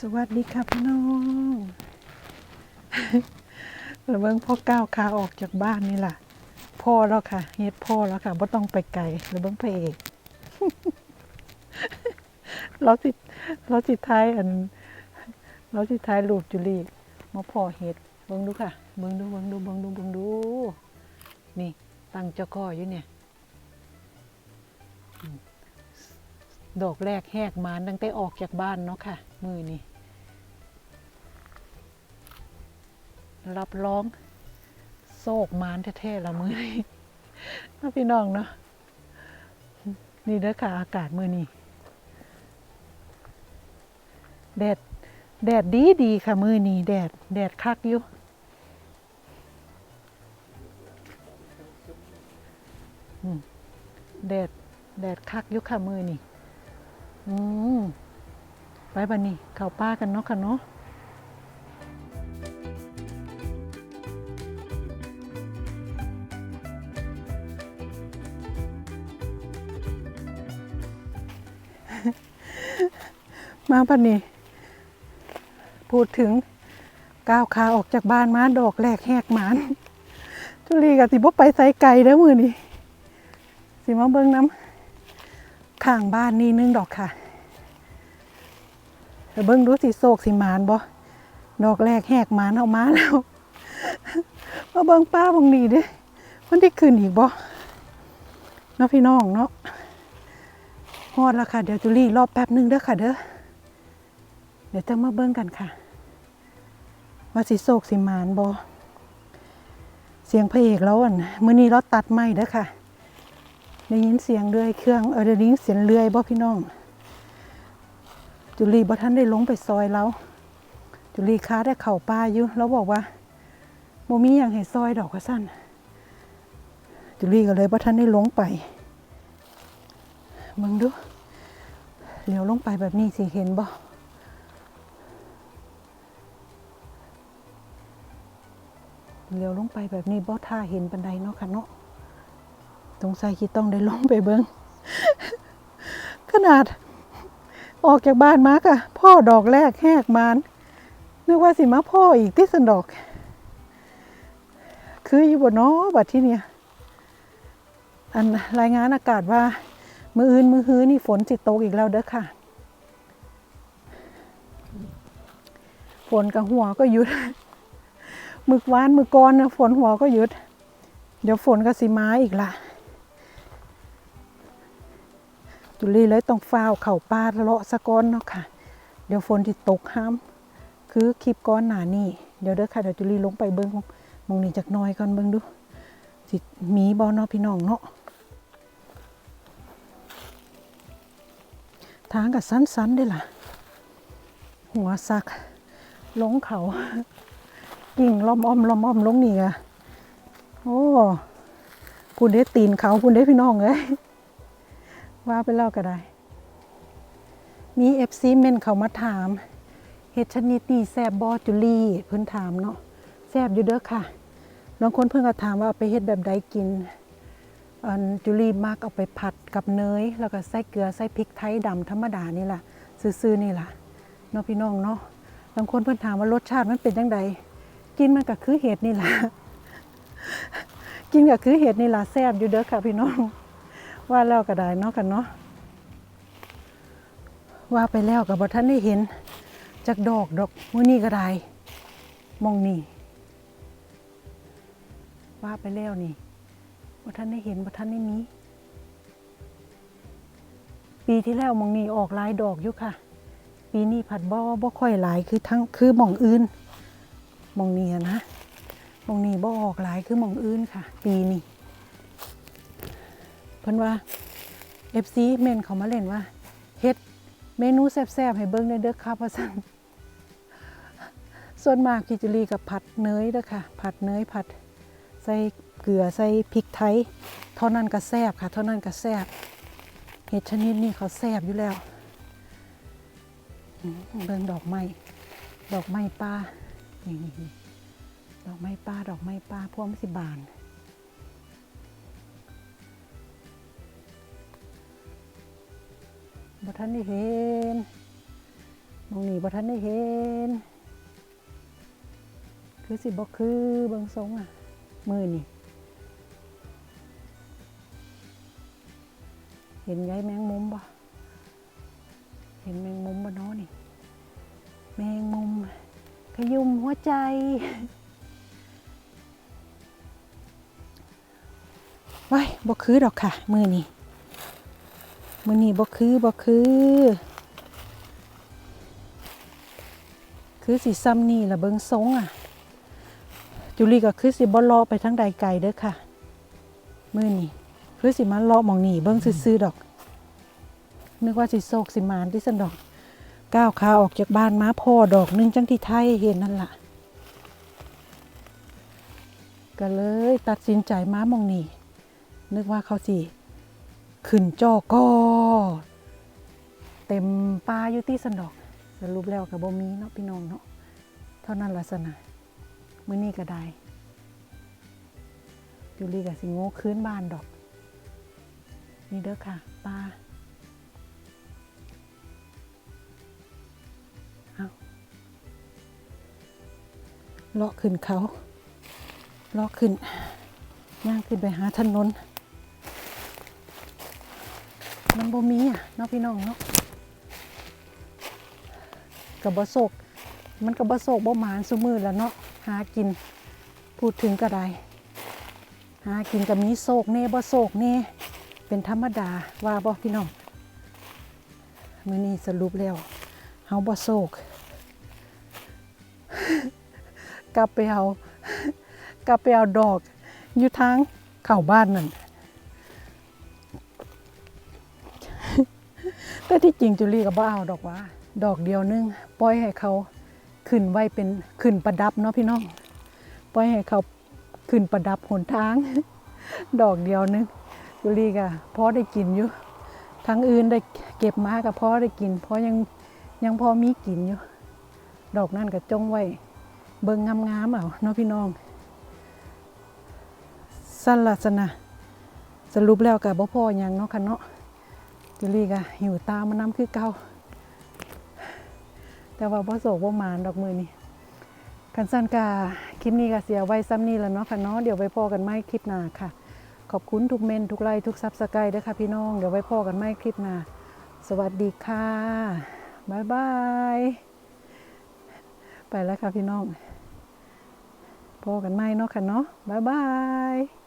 สวัสดีค่ะพี่น้องเราเบิ่งพ่อก้าวขาออกจากบ้านนี่ล่ะ พ่อแล้วค่ะเฮ็ดพ่อแล้วค่ะบ่ต้องไปไกลเราเบิ่งพระเอกเราสิเราสิท้ายอันเราสิท้ายรูปจุลีมาพ่อเฮ็ดเบิ่งดูค่ะเบิ่งดูเบิ่งดูเบิ่งดูเบิ่งดู นี่ตั้งเจ้าก้ออยู่เนี่ย ดอกแรกแหกมานตั้งแต่ออกจากบ้านเนาะค่ะ มือนี่รับร้องโศกมานแท้ๆละมือนี้นะพี่น้องเนาะนี่เด้อค่ะ อากาศมือนี้แดดแดดดีดีๆค่ะมือนี้แดดแดดคักอยู่แดดแดดคักอยู่ค่ะมือนี่ อไปบันนี้เข้าป้ากันเนาะค่ะเนาะมาปันนี้ พูดถึงก้าวขาออกจากบ้านมาดอกแรกแหกหมานจุลีกับสิบไปไสไกลเด้อมือนี้สิมาเบิ่งน้ำ ข้างบ้านนี่หนึงดอกค่ะเบิ่งดูสิโศกสิหมานบ่ดอกแรกแหกหมานเอามาแล้วมาเบิ่งป้าบงนี้ด้มันได้ขึ้นอีกบ่เนาะพี่น้องเนาะฮอดแล้วค่ะ เดี๋ยวจุลี่รอบแป๊บหนึงเด้อค่ะเด้อเดี๋ยวจะมาเบิ้งกันค่ะ ว่าสิโศกสิหมานบอเสียงพระเอกแล้วอะมื้อนี้เราตัดไม้เด้อค่ะ ได้ยินเสียงเลื่อยเครื่องเออได้ยินเสียงเลื่อยบ่พี่น้อง จุลีบ่ทันได้ลงไปซอยแล้วจุลีค้าได้เข่าป้าอยู่แล้วบอกว่าบ่มีอย่างให้ซอยดอกกระสั้นจุลีก็เลยบ่ทันได้ลงไปมึงดูเลี้ยวลงไปแบบนี้สิเห็นบ่เลี้ยวลงไปแบบนี้บ่ท่าเห็นบันไดเนาะค่ะเนาะ สงสัยคิดต้องได้ลงไปเบิงขนาด ออกจากบ้านมากอะพ่อดอกแรกแหกมานนึกว่าสิมาพ่ออีกที่สันดอก คืออยู่บนน้อบัดที่เนี่ยอันรายงานอากาศว่า มืออื่นมือฮื้อนี่ฝนสิตกอีกแล้วเด้อค่ะ ฝนกับหัวก็หยุด มึกวานมือก้อนนะฝนหัวก็หยุด เดี๋ยวฝนก็สิมาอีกล่ะ จุลีเลยต้องฟ้าวเข่าป้าเลาะสะก้อนเนาะค่ะ เดี๋ยวฝนที่ตกห้าม คือคลิปก้อนหนานี่ เดี๋ยวเด้อค่ะเดี๋ยวจุลีลงไปเบิ้งมองนี่จากน้อยก่อนเบิ้งดูสิมีบอเนาะพี่น้องเนาะทางกับสั้นๆได้ล่ะ หัวสักลงเขากิ่งล้อมอ้อมล้อมอ้อมลงนี่อะโอ้พูดได้ตีนเขาพูดได้พี่น้องเอ้ย ว่าไปแล้วก็ได้ มีเอฟซีเมนเขามาถามเห็ดชนิดนี้แซบบอจุลีเพิ่นถามเนาะแซบอยู่เด้อค่ะบางคนเพิ่นก็ถามว่าเอาไปเฮ็ดแบบใดกินอันจุลีมักเอาไปผัดกับเนย แล้วก็ใส่เกลือใส่พริกไทยดำธรรมดานี่ล่ะ ซื่อๆนี่ล่ะเนาะพี่น้องเนาะบางคนเพิ่นถามว่ารสชาติมันเป็นจังไดกินมันก็คือเห็ดนี่ล่ะ กินก็คือเห็ดนี่ล่ะแซ่บอยู่เด้อค่ะพี่น้อง ว่าแล้วก็ได้เนาะกันเนาะว่าไปแล้วก็บ่ทันได้เห็นจากดอกดอกมือนี้ก็ได้มองนี่ว่าไปแล้วนี่บท่านได้เห็นบท่านได้มีปีที่แล้วมองนี้ออกลายดอกอยู่ค่ะ ปีนี้ผัดบ่บ่ค่อยหลายคือทั้งคือมองอื่นมองนี้อะนะมองนี้บ่ออกหลายคือมองอื่นค่ะ ปีนี้ เพิ่นว่า FC เมนเขามาเล่นว่าเฮ็ดเมนูแซ่บๆให้เบิ่งได้เด้อครับว่าซั่นส่วนมากกิจลีกับผัดเนยเด้อค่ะ ผัดเนยผัดใส่เกลือใส่พริกไทยเท่านั้นก็แซ่บค่ะ เท่านั้นก็แซ่บเห็ดชนิดนี้เขาแซ่บอยู่แล้วเบิ่งดอกไม้ดอกไม้ป่านี่ดอกไม้ป่าดอกไม้ป่าพวกมันสิบาน บ่ทันได้เห็นมองนี่บ่ทันได้เห็น คือสิบ่คือเบิ่งทรงอะ มือนี่เห็นไงแมงมุมบ่เห็นแมงมุมบ่น้อนี่ แมงมุม ขยุมหัวใจไว้บ่คือดอกค่ะ มือนี่ มือนี่บ่คือบ่คือ คือสีซ้ำนี่ละเบิงทรงอะ จุลีก็คือสิบ่เลาะไปทั้งใดไกลเด้อค่ะ มือนี่คือสิมาเลาะมองนี่เบิงซื่อๆดอก นึกว่าสิโศกสิมานที่สันดอกก้าวขาออกจากบ้านมาพ่อดอกนึงจังที่ไทยเห็นนั่นล่ะ ก็เลยตัดสินใจมามองนี่นึกว่าเขาสิ ขึ้นจอกอเต็มปลาอยู่ที่สันดอก สรุปแล้วกับบ่มีเนาะพี่น้องเนาะเท่านั้นลักษณะมื้อนี้ก็ได้จูลี่กับสิงโง่คืนบ้านดอก นี่เด้อค่ะปลาเอาเลาะขึ้นเขาเลาะขึ้นย่างขึ้นไปหาถนน มันบ่มีอะเนาะพี่น้องเนาะกับบะโศกมันกับบะโศกบ่หมานซุมือแล้วเนาะหากินพูดถึงก็ได้หากินกับมีโศกเน่บ่โศกเน่เป็นธรรมดาว่าบ่พี่น้องมื้อนี้สรุปแล้วเฮาบ่โศก กลับไปเอากลับไปเอาดอกอยู่ทางเข้าบ้านนั่น แต่ที่จริงจุลี่ก็บ่เอาดอกว่า ดอกเดียวนึงปล่อยให้เขาขึ้นไว้เป็นขึ้นประดับเนาะพี่น้องปล่อยให้เขาขึ้นประดับหนทาง ดอกเดียวนึงจุลี่ก็พอได้กินอยู่ทางอื่นได้เก็บมาก็พอได้กินเพราะยังยังพอมีกินอยู่ ดอกนั่นก็จงไว้ เบิ่งงามๆเอาเนาะพี่น้องสั้นลักษณะสรุปแล้วกับบ่พอยังเนาะค่ะเนาะ จุลี่ก็หิวตามมาน้ำคือเก่าแต่ว่าบ่โศกบ่มานดอกมือนี่คันสั้นกาคลิปนี้ก็เสียไว้ซ้ำนี่แล้วเนาะค่ะเนาะเดี๋ยวไว้พอกันไม่คลิปหน้าค่ะ ขอบคุณทุกเมนทุกไลค์ทุกซับสไครต์ด้วยค่ะพี่น้องเดี๋ยวไว้พอกันไม่คลิปหน้าสวัสดีค่ะบ๊ายบายไปแล้วค่ะพี่น้องพอกันไม่เนาะค่ะเนาะบ๊ายบาย